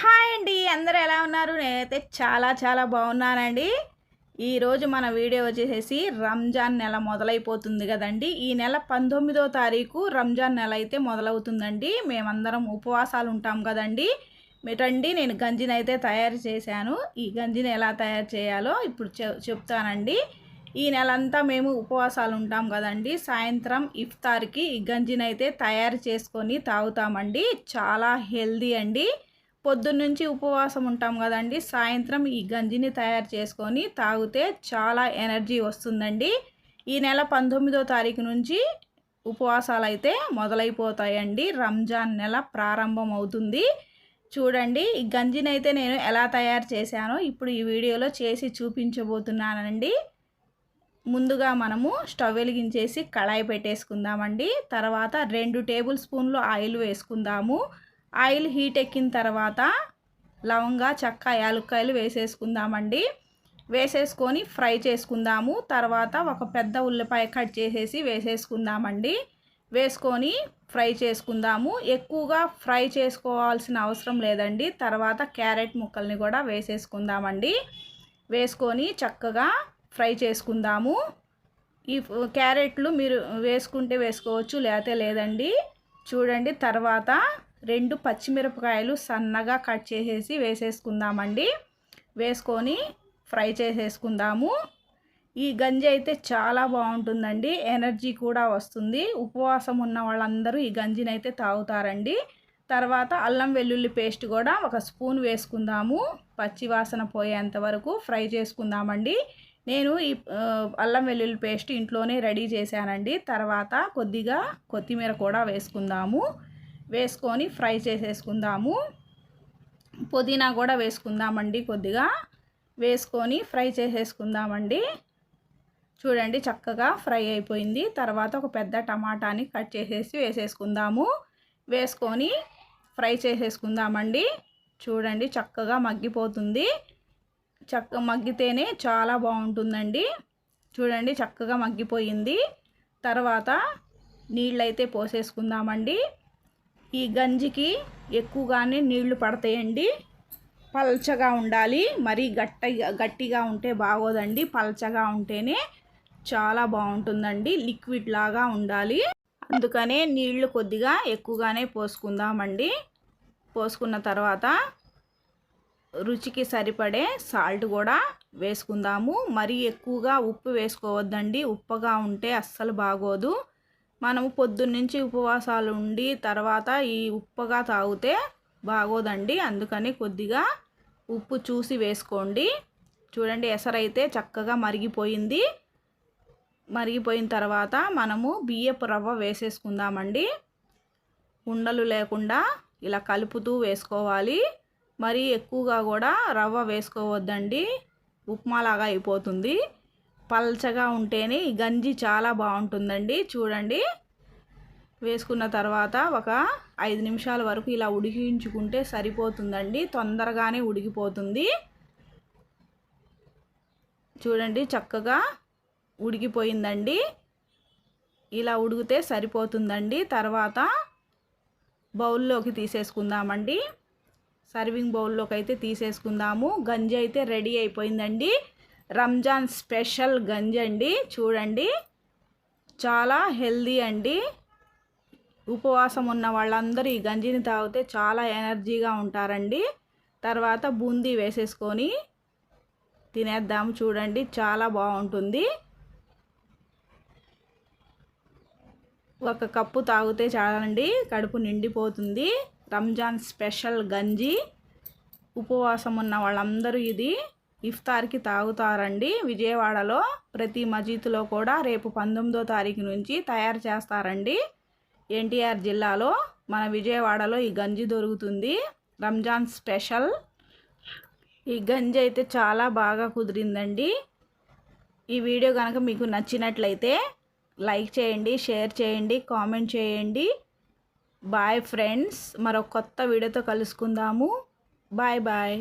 Hi అండి అందరూ ఎలా ఉన్నారు? నేనైతే చాలా చాలా బాగున్నానండి. ఈరోజు మన వీడియో వచ్చేసేసి రంజాన్ నెల మొదలైపోతుంది కదండి. ఈ నెల పంతొమ్మిదో తారీఖు రంజాన్ నెల అయితే మొదలవుతుందండి. మేమందరం ఉపవాసాలు ఉంటాం కదండి. మీటండి నేను గంజిని అయితే తయారు చేశాను. ఈ గంజిని ఎలా తయారు చేయాలో ఇప్పుడు చెప్తానండి. ఈ నెలంతా మేము ఉపవాసాలు ఉంటాం కదండి. సాయంత్రం ఇఫ్తార్కి ఈ గంజిని అయితే తయారు చేసుకొని తాగుతామండి. చాలా హెల్దీ అండి. పొద్దున్నుంచి ఉపవాసం ఉంటాం కదండి. సాయంత్రం ఈ గంజిని తయారు చేసుకొని తాగితే చాలా ఎనర్జీ వస్తుందండి. ఈ నెల పంతొమ్మిదో తారీఖు నుంచి ఉపవాసాలు అయితే మొదలైపోతాయండి. రంజాన్ నెల ప్రారంభం అవుతుంది చూడండి ఈ గంజిని అయితే నేను ఎలా తయారు చేశానో ఇప్పుడు ఈ వీడియోలో చేసి చూపించబోతున్నానండి. ముందుగా మనము స్టవ్ వెలిగించేసి కళాయి పెట్టేసుకుందామండి. తర్వాత రెండు టేబుల్ స్పూన్లు ఆయిల్ వేసుకుందాము. ఆయిల్ హీట్ ఎక్కిన తర్వాత లవంగా చెక్క యాలుక్కాయలు వేసేసుకుందామండి. వేసేసుకొని ఫ్రై చేసుకుందాము. తర్వాత ఒక పెద్ద ఉల్లిపాయ కట్ చేసేసి వేసేసుకుందామండి. వేసుకొని ఫ్రై చేసుకుందాము. ఎక్కువగా ఫ్రై చేసుకోవాల్సిన అవసరం లేదండి. తర్వాత క్యారెట్ ముక్కల్ని కూడా వేసేసుకుందామండి. వేసుకొని చక్కగా ఫ్రై చేసుకుందాము. ఈ క్యారెట్లు మీరు వేసుకుంటే వేసుకోవచ్చు లేకపోతే లేదండి. చూడండి తర్వాత రెండు పచ్చిమిరపకాయలు సన్నగా కట్ చేసేసి వేసేసుకుందామండి. వేసుకొని ఫ్రై చేసేసుకుందాము. ఈ గంజి అయితే చాలా బాగుంటుందండి. ఎనర్జీ కూడా వస్తుంది. ఉపవాసం ఉన్న వాళ్ళందరూ ఈ గంజిని అయితే తాగుతారండి. తర్వాత అల్లం వెల్లుల్లి పేస్ట్ కూడా ఒక స్పూన్ వేసుకుందాము. పచ్చివాసన పోయేంత వరకు ఫ్రై చేసుకుందామండి. నేను ఈ అల్లం వెల్లుల్లి పేస్ట్ ఇంట్లోనే రెడీ చేశానండి. తర్వాత కొద్దిగా కొత్తిమీర కూడా వేసుకుందాము. వేసుకొని ఫ్రై చేసేసుకుందాము. పుదీనా కూడా వేసుకుందామండి కొద్దిగా. వేసుకొని ఫ్రై చేసేసుకుందామండి. చూడండి చక్కగా ఫ్రై అయిపోయింది. తర్వాత ఒక పెద్ద టమాటాని కట్ చేసేసి వేసేసుకుందాము. వేసుకొని ఫ్రై చేసేసుకుందామండి. చూడండి చక్కగా మగ్గిపోతుంది. చక్క మగ్గితేనే చాలా బాగుంటుందండి. చూడండి చక్కగా మగ్గిపోయింది. తర్వాత నీళ్ళైతే పోసేసుకుందామండి. ఈ గంజికి ఎక్కువగానే నీళ్ళు పడతాయండి. పల్చగా ఉండాలి. మరీ గట్టిగా గట్టిగా ఉంటే బాగోదండి. పల్చగా ఉంటేనే చాలా బాగుంటుందండి. లిక్విడ్ లాగా ఉండాలి. అందుకనే నీళ్ళు కొద్దిగా ఎక్కువగానే పోసుకుందామండి. పోసుకున్న తర్వాత రుచికి సరిపడే సాల్ట్ కూడా వేసుకుందాము. మరీ ఎక్కువగా ఉప్పు వేసుకోవద్దండి. ఉప్పగా ఉంటే అస్సలు బాగోదు. మనము పొద్దున్నుంచి ఉపవాసాలు ఉండి తర్వాత ఈ ఉప్పగా తాగితే బాగోదండి. అందుకని కొద్దిగా ఉప్పు చూసి వేసుకోండి. చూడండి ఎసరైతే చక్కగా మరిగిపోయింది. మరిగిపోయిన తర్వాత మనము బియ్యపు రవ్వ వేసేసుకుందామండి. ఉండలు లేకుండా ఇలా కలుపుతూ వేసుకోవాలి. మరీ ఎక్కువగా కూడా రవ్వ వేసుకోవద్దండి. ఉప్మాలాగా అయిపోతుంది. పల్చగా ఉంటేనే ఈ గంజి చాలా బాగుంటుందండి. చూడండి. వేసుకున్న తర్వాత ఒక ఐదు నిమిషాల వరకు ఇలా ఉడికించుకుంటే సరిపోతుందండి. తొందరగానే ఉడికిపోతుంది. చూడండి చక్కగా ఉడికిపోయిందండి. ఇలా ఉడికితే సరిపోతుందండి. తర్వాత బౌల్లోకి తీసేసుకుందామండి. సర్వింగ్ బౌల్లోకి అయితే తీసేసుకుందాము. గంజి అయితే రెడీ అయిపోయిందండి. రంజాన్ స్పెషల్ గంజి అండి. చూడండి. చాలా హెల్దీ అండి. ఉపవాసం ఉన్న వాళ్ళందరూ ఈ గంజిని తాగితే చాలా ఎనర్జీగా ఉంటారండి. తర్వాత బూందీ వేసేసుకొని తినేద్దాము చూడండి. చాలా బాగుంటుంది. ఒక కప్పు తాగితే చాలండి. కడుపు నిండిపోతుంది. రంజాన్ స్పెషల్ గంజి. ఉపవాసం ఉన్న వాళ్ళందరూ ఇది. ఇఫ్తార్కి తాగుతారండి. విజయవాడలో ప్రతి మజీద్లో కూడా రేపు పంతొమ్మిదో తారీఖు నుంచి తయారు చేస్తారండి. ఎన్టీఆర్ జిల్లాలో మన విజయవాడలో ఈ గంజి దొరుకుతుంది. రంజాన్ స్పెషల్. ఈ గంజి అయితే చాలా బాగా కుదిరిందండి. ఈ వీడియో కనుక మీకు నచ్చినట్లయితే లైక్ చేయండి షేర్ చేయండి కామెంట్ చేయండి. Bye friends. మరో కొత్త వీడియోతో కలుసుకుందాము. Bye bye.